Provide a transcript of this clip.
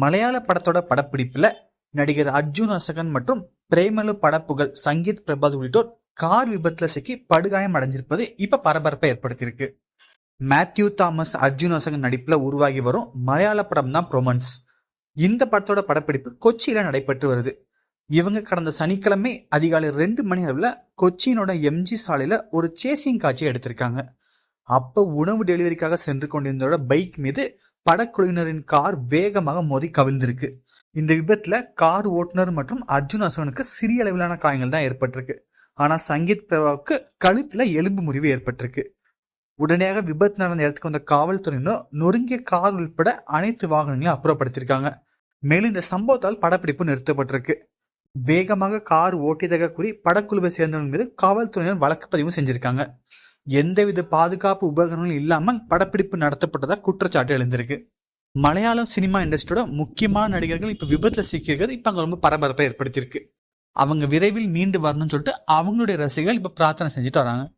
மலையாள படத்தோட படப்பிடிப்புல நடிகர் அர்ஜுன் அசகன் மற்றும் பிரேமலு படப்புகள் சங்கீத் பிரபாத் உள்ளிட்டோர் கார் விபத்துல சிக்கி படுகாயம் அடைஞ்சிருப்பது இப்ப பரபரப்பை ஏற்படுத்தியிருக்கு. மேத்யூ தாமஸ் அர்ஜுன் அசகன் நடிப்புல உருவாகி வரும் மலையாள படம் தான் ப்ரொமன்ஸ் இந்த படத்தோட படப்பிடிப்பு கொச்சியில நடைபெற்று வருது. இவங்க கடந்த சனிக்கிழமை அதிகாலை ரெண்டு மணி அளவுல கொச்சியினோட எம்ஜி சாலையில ஒரு சேசிங் காட்சியை எடுத்திருக்காங்க. அப்ப உணவு டெலிவரிக்காக சென்று கொண்டிருந்தோட பைக் மீது படக்குழுவினரின் கார் வேகமாக மோதி கவிழ்ந்திருக்கு. இந்த விபத்துல கார் ஓட்டுநர் மற்றும் அர்ஜுன் அசோனுக்கு சிறிய அளவிலான காயங்கள் தான் ஏற்பட்டிருக்கு. ஆனா சங்கீத் பிரபாவுக்கு கழுத்துல எலும்பு முறிவு ஏற்பட்டிருக்கு. உடனடியாக விபத்து நடந்த இடத்துக்கு வந்த காவல்துறையினர் நொறுங்கிய கார் உள்பட அனைத்து வாகனங்களையும் அப்புறப்படுத்திருக்காங்க மேலும் இந்த சம்பவத்தால் படப்பிடிப்பு நிறுத்தப்பட்டிருக்கு. வேகமாக கார் ஓட்டியதாக கூறி படக்குழுவை சேர்ந்தவங்க மீது காவல்துறையினர் வழக்கு பதிவு செஞ்சிருக்காங்க. எந்தவித பாதுகாப்பு உபகரணங்களும் இல்லாமல் படப்பிடிப்பு நடத்தப்பட்டதாக குற்றச்சாட்டு எழுந்திருக்கு. மலையாளம் சினிமா இண்டஸ்ட்ரியோட முக்கியமான நடிகர்கள் இப்ப விபத்துல சிக்கியிருக்கிறது இப்ப அங்க ரொம்ப பரபரப்பை ஏற்படுத்தியிருக்கு. அவங்க விரைவில் மீண்டு வரணும்னு சொல்லிட்டு அவங்களுடைய ரசிகர்கள் இப்ப பிரார்த்தனை செஞ்சுட்டு வராங்க.